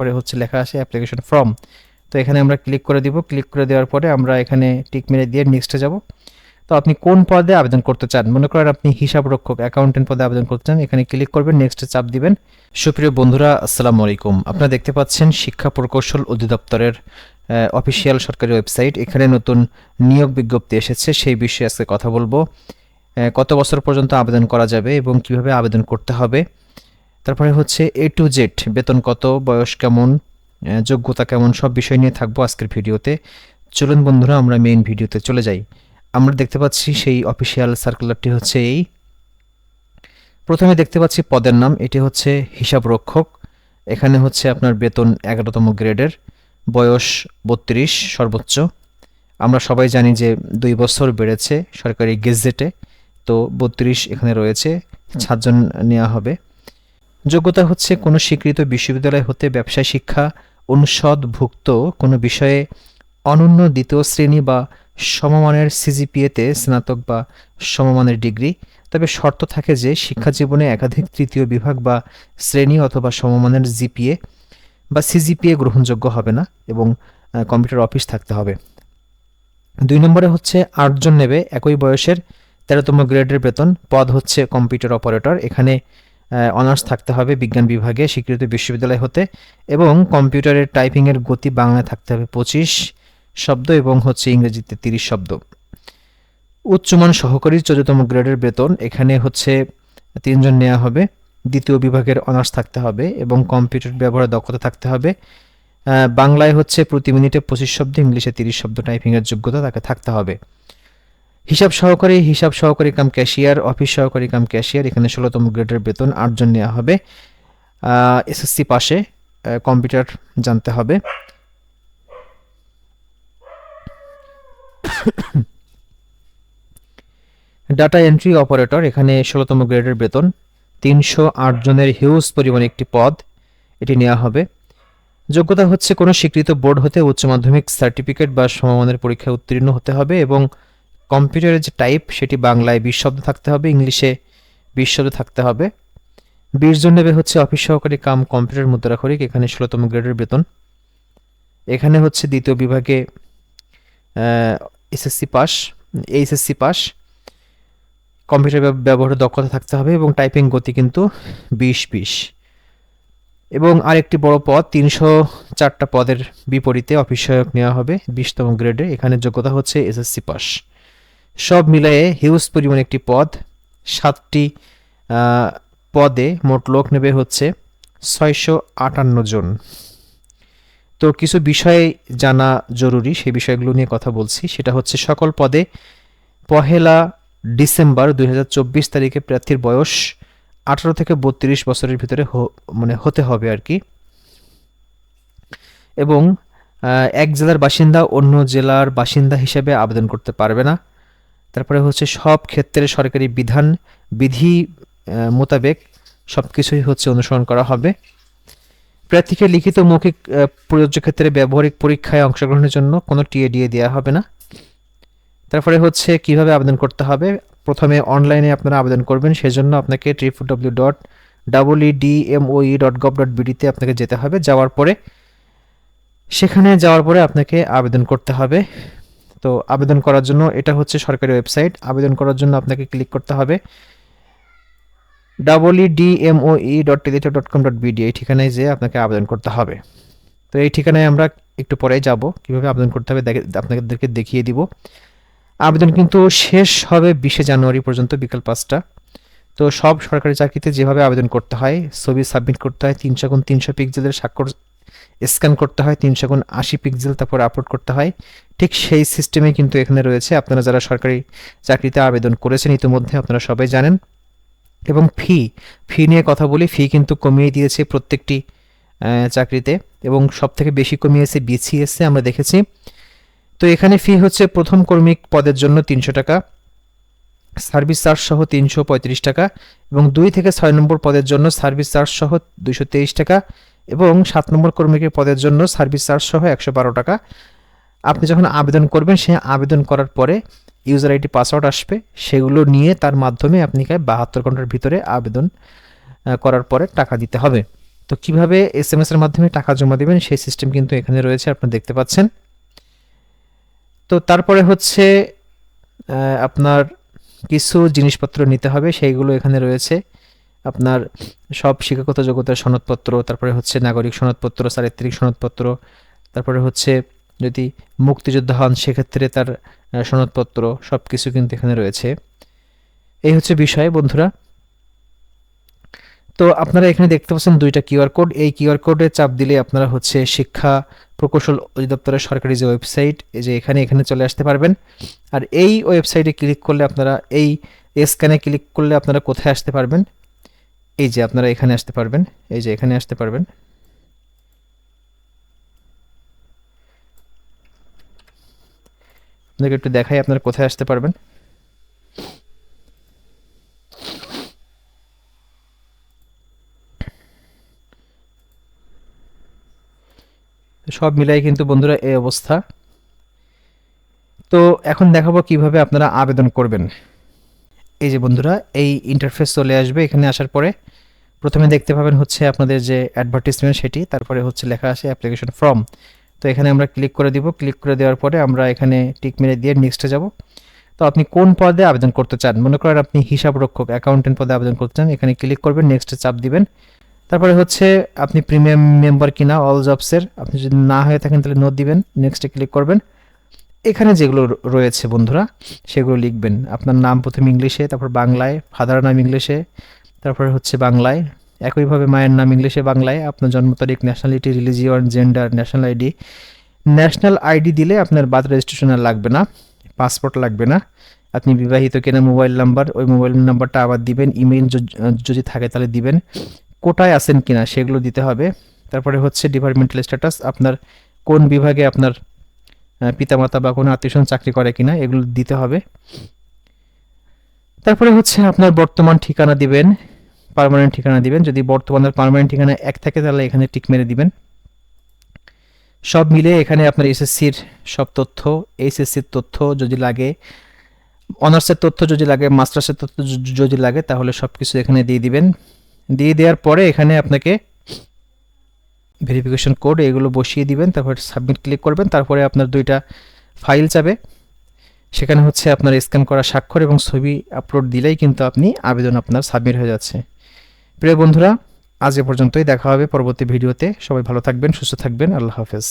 তারপরে হচ্ছে লেখা আছে অ্যাপ্লিকেশন ফর্ম তো এখানে আমরা ক্লিক করে দিব ক্লিক করে দেওয়ার পরে আমরা এখানে টিক মেরে দিয়ে নেক্সটে যাব। তো আপনি কোন পদে আবেদন করতে চান? মনে করেন আপনি হিসাব রক্ষক অ্যাকাউন্টেন্ট পদে আবেদন করতে চান, এখানে ক্লিক করবেন নেক্সটে চাপ দিবেন। সুপ্রিয় বন্ধুরা, আসসালামু আলাইকুম। আপনারা দেখতে পাচ্ছেন শিক্ষা প্রকৌশল অধিদপ্তরের অফিসিয়াল সরকারি ওয়েবসাইট এখানে নতুন নিয়োগ বিজ্ঞপ্তি এসেছে, সেই বিষয়ে আজকে কথা বলব। কত বছর পর্যন্ত আবেদন করা যাবে এবং কীভাবে আবেদন করতে হবে? তারপরে হচ্ছে এ টু জেড বেতন কত, বয়স কেমন যোগ্যতা কেমন, সব বিষয় নিয়ে থাকব আজকের ভিডিওতে। চলুন বন্ধুরা, আমরা মেইন ভিডিওতে চলে যাই। আমরা দেখতে পাচ্ছি সেই অফিসিয়াল সার্কুলারটি হচ্ছে এই। প্রথমে দেখতে পাচ্ছি পদের নাম, এটি হচ্ছে হিসাব রক্ষক এখানে হচ্ছে আপনার বেতন এগারোতম গ্রেডের, বয়স বত্রিশ, সর্বোচ্চ। আমরা সবাই জানি যে দুই বছর বেড়েছে সরকারি গেজেটে, তো বত্রিশ এখানে রয়েছে, সাতজন নেওয়া হবে। যোগ্যতা হচ্ছে কোনো স্বীকৃত বিশ্ববিদ্যালয় হতে ব্যবসায় শিক্ষা অনুষদভুক্ত কোনো বিষয়ে অনন্য দ্বিতীয় শ্রেণি বা সমমানের সিজিপিএতে স্নাতক বা সমমানের ডিগ্রি। তবে শর্ত থাকে যে শিক্ষা জীবনে একাধিক তৃতীয় বিভাগ বা শ্রেণি অথবা সমমানের জিপিএ বা সিজিপিএ গ্রহণযোগ্য হবে না এবং কম্পিউটার অফিস থাকতে হবে। দুই নম্বরে হচ্ছে আটজন নেবে একই বয়সের তেরোতম গ্রেডের বেতন। পদ হচ্ছে কম্পিউটার অপারেটর। এখানে অনার্স থাকতে হবে বিজ্ঞান বিভাগে স্বীকৃত বিশ্ববিদ্যালয় হতে এবং কম্পিউটারের টাইপিংয়ের গতি বাংলায় থাকতে হবে পঁচিশ শব্দ এবং হচ্ছে ইংরেজিতে তিরিশ শব্দ। উচ্চমান সহকারী চতুর্থম গ্রেডের বেতন, এখানে হচ্ছে তিনজন নেওয়া হবে। দ্বিতীয় বিভাগের অনার্স থাকতে হবে এবং কম্পিউটার ব্যবহারের দক্ষতা থাকতে হবে। বাংলায় হচ্ছে প্রতি মিনিটে পঁচিশ শব্দ, ইংলিশে তিরিশ শব্দ টাইপিংয়ের যোগ্যতা তাকে থাকতে হবে। হিসাব সহকারী হিসাব সহকারী কাম ক্যাশিয়ার, অফিস সহকারী কাম ক্যাশিয়ার, এখানে ষোলোতম গ্রেডের বেতন আটজন নেওয়া হবে। এসএসসি পাশে কম্পিউটার জানতে হবে। ডাটা এন্ট্রি অপারেটর এখানে ষোলোতম গ্রেডের বেতন, তিনশো আট জনের হিউজ পরিমাণ একটি পদ, এটি নেওয়া হবে। যোগ্যতা হচ্ছে কোনো স্বীকৃত বোর্ড হতে উচ্চ মাধ্যমিক সার্টিফিকেট বা সমমানের পরীক্ষায় উত্তীর্ণ হতে হবে এবং কম্পিউটারের যে টাইপ, সেটি বাংলায় বিশ শব্দ থাকতে হবে, ইংলিশে বিশ শব্দ থাকতে হবে। বিশ জন নেবে হচ্ছে অফিস সহকারী কাম কম্পিউটার মুদ্রাখরিক এখানে ষোলোতম গ্রেডের বেতন। এখানে হচ্ছে দ্বিতীয় বিভাগে SSC pass, HSC pass. Computer ব্যব- ব্যবহারের দক্ষতা থাকতে হবে এবং টাইপিং গতি কিন্তু বিশ বিশ। এবং আরেকটি বড় পদ, তিনশো চারটা পদের বিপরীতে অফিস সহায়ক নেওয়া হবে, বিশতম গ্রেডে। এখানে যোগ্যতা হচ্ছে এসএসসি পাস। সব মিলিয়ে হিউজ পরিমাণ একটি পদ, সাতটি পদে মোট লোক নেবে হচ্ছে ছয়শো আটান্ন জন। তো কিছু বিষয় জানা জরুরি, সেই বিষয়গুলো নিয়ে কথা বলছি। সেটা হচ্ছে সকল পদে পহেলা ডিসেম্বর দু হাজার চব্বিশ তারিখে প্রার্থীর বয়স আঠারো থেকে বত্রিশ বছরের ভিতরে মানে হতে হবে আর কি। এবং এক জেলার বাসিন্দা অন্য জেলার বাসিন্দা হিসেবে আবেদন করতে পারবে না। তারপরে হচ্ছে সব ক্ষেত্রে সরকারি বিধান, বিধি মোতাবেক সব কিছুই হচ্ছে অনুসরণ করা হবে। প্রার্থীকে লিখিত মৌখিক প্রযোজ্য ক্ষেত্রে ব্যবহারিক পরীক্ষায় অংশগ্রহণের জন্য কোনো টিএডিএ দেওয়া হবে না। তারপরে হচ্ছে কীভাবে আবেদন করতে হবে? প্রথমে অনলাইনে আপনারা আবেদন করবেন, সেজন্য আপনাকে triple W dot double EDMOE dot gov dot বিডিতে আপনাকে যেতে হবে। যাওয়ার পরে, সেখানে যাওয়ার পরে আপনাকে আবেদন করতে হবে। তো আবেদন করার জন্য এটা হচ্ছে সরকারি ওয়েবসাইট। আবেদন করার জন্য আপনাকে ক্লিক করতে হবে। Double EDMOE dot Teletalk dot com dot BD এই ঠিকানায় যেয়ে আপনাকে আবেদন করতে হবে। তো এই ঠিকানায় আমরা একটু পরেই যাব, কীভাবে আবেদন করতে হবে আপনাদেরকে দেখিয়ে দিব। আবেদন কিন্তু শেষ হবে বিশে জানুয়ারি পর্যন্ত, বিকাল পাঁচটা। তো সব সরকারি চাকরিতে যেভাবে আবেদন করতে হয়, ছবি সাবমিট করতে হয় তিনশো গুণ তিনশো পিক্সেলের স্বাক্ষর স্ক্যান করতে হয়, তিনশো গুণ আশি পিক্সেল তারপর আপলোড করতে হয়। ঠিক সেই সিস্টেমে কিন্তু এখানে রয়েছে। আপনারা যারা সরকারি চাকরিতে আবেদন করেছেন, ইতিমধ্যে আপনারা সবাই জানেন। এবং ফি ফি নিয়ে কথা বলি ফি কিন্তু কমিয়ে দিয়েছে প্রত্যেকটি চাকরিতে। এবং সব থেকে বেশি কমিয়েছে বিসিএসে আমরা দেখেছি। তো এখানে ফি হচ্ছে প্রথম কর্মিক পদের জন্য তিনশো টাকা সার্ভিস চার্জ সহ তিনশো পঁয়ত্রিশ টাকা এবং দুই থেকে ছয় নম্বর পদের জন্য সার্ভিস চার্জ সহ দুইশো তেইশ টাকা। এবং সাত নম্বর কর্মীকে পদের জন্য সার্ভিস চার্জ সহ একশো বারো টাকা। আপনি যখন আবেদন করবেন সে আবেদন করার পরে ইউজার আইডি, পাসওয়ার্ড আসবে। সেগুলো নিয়ে তার মাধ্যমে আপনাকে বাহাত্তর ঘণ্টার ভিতরে আবেদন করার পরে টাকা দিতে হবে। তো কীভাবে এস এম এর মাধ্যমে টাকা জমা দেবেন, সেই সিস্টেম কিন্তু এখানে রয়েছে আপনারা দেখতে পাচ্ছেন। তো তারপরে হচ্ছে আপনার কিছু জিনিসপত্র নিতে হবে, সেইগুলো এখানে রয়েছে। আপনার সব শিক্ষাগত যোগ্যতার সনদপত্র, তারপরে হচ্ছে নাগরিক সনদপত্র, চারিত্রিক সনদপত্র, তারপরে হচ্ছে যদি মুক্তিযোদ্ধা হন, সেক্ষেত্রে তার সনদপত্র সব কিছু কিন্তু এখানে রয়েছে। এই হচ্ছে বিষয় বন্ধুরা। তো আপনারা এখানে দেখতে পাচ্ছেন দুইটা কিউআর কোড। এই কিউআর কোডে চাপ দিলে আপনারা হচ্ছে শিক্ষা প্রকৌশল অধিদপ্তরের সরকারি যে ওয়েবসাইট, এই যে এখানে এখানে চলে আসতে পারবেন। আর এই ওয়েবসাইটে ক্লিক করলে আপনারা, এই স্ক্যানে ক্লিক করলে আপনারা কোথায় আসতে পারবেন? এই যে আপনারা এখানে আসতে পারবেন, এই যে এখানে আসতে পারবেন। আপনাকে একটু দেখাই আপনারা কোথায় আসতে পারবেন। সব মিলাই কিন্তু বন্ধুরা এই অবস্থা। তো এখন দেখাবো কীভাবে আপনারা আবেদন করবেন। এই যে বন্ধুরা, এই ইন্টারফেস চলে আসবে এখানে আসার পরে। প্রথমে দেখতে পাবেন হচ্ছে আপনাদের যে অ্যাডভার্টিসমেন্ট সেটি, তারপরে হচ্ছে লেখা আছে অ্যাপ্লিকেশন ফর্ম তো এখানে আমরা ক্লিক করে দিব ক্লিক করে দেওয়ার পরে আমরা এখানে টিক মেরে দিয়ে নেক্সটে যাব। তো আপনি কোন পদে আবেদন করতে চান? মনে করেন আপনি হিসাব রক্ষক অ্যাকাউন্টেন্ট পদে আবেদন করতে চান, এখানে ক্লিক করবেন নেক্সটে চাপ দিবেন। তারপরে হচ্ছে আপনি প্রিমিয়াম মেম্বার কিনা অল জবসের আপনি যদি না হয়ে থাকেন তাহলে নোট দিবেন নেক্সটে ক্লিক করবেন। এখানে যেগুলো রয়েছে বন্ধুরা, সেগুলো লিখবেন। আপনার নাম প্রথম ইংলিশে, তারপর বাংলায় ফাদার নাম ইংলিশে তারপরে হচ্ছে বাংলায়। একইভাবে মায়ের নাম ইংলিশে বাংলায়। আপনার জন্ম তারিখ nationality religion gender national ID national ID দিলে আপনার বার্থ রেজিস্ট্রেশন আর লাগবে না। পাসপোর্ট লাগবে না। আপনি বিবাহিত কিনা মোবাইল নাম্বার ওই মোবাইল নাম্বারটা আবার দিবেন। ইমেল যদি থাকে তাহলে দিবেন। কোটায় আছেন কিনা সেগুলো দিতে হবে। তারপরে হচ্ছে ডিপার্টমেন্টাল স্ট্যাটাস আপনার কোন বিভাগে আপনার পিতামাতা বা কোনো আত্মীয়স্বজন চাকরি করে কিনা এগুলো দিতে হবে। তারপরে হচ্ছে আপনার বর্তমান ঠিকানা দিবেন। পার্মানেন্ট ঠিকানা দিবেন। যদি বর্তমান আর পার্মানেন্ট ঠিকানা এক থাকে, তাহলে এখানে টিক মেরে দিবেন। সব মিলে এখানে আপনার এসএসসির সব তথ্য, এইচএসসির তথ্য যদি লাগে, অনার্সের তথ্য যদি লাগে, মাস্টার্সের তথ্য যদি লাগে, তাহলে সব কিছু এখানে দিয়ে দিবেন। দিয়ে দেওয়ার পরে এখানে আপনাকে ভেরিফিকেশন কোড এগুলো বসিয়ে দিবেন, তারপর সাবমিট ক্লিক করবেন, তারপরে আপনার দুইটা ফাইল যাবে। সেখানে হচ্ছে আপনার স্ক্যান করা স্বাক্ষর এবং ছবি আপলোড দিলেই কিন্তু আপনি আবেদন আপনার সাবমিট হয়ে যাচ্ছে। প্রিয় বন্ধুরা, আজ এ পর্যন্তই। দেখা হবে পরবর্তী ভিডিওতে। সবাই ভালো থাকবেন, সুস্থ থাকবেন। আল্লাহ হাফেজ।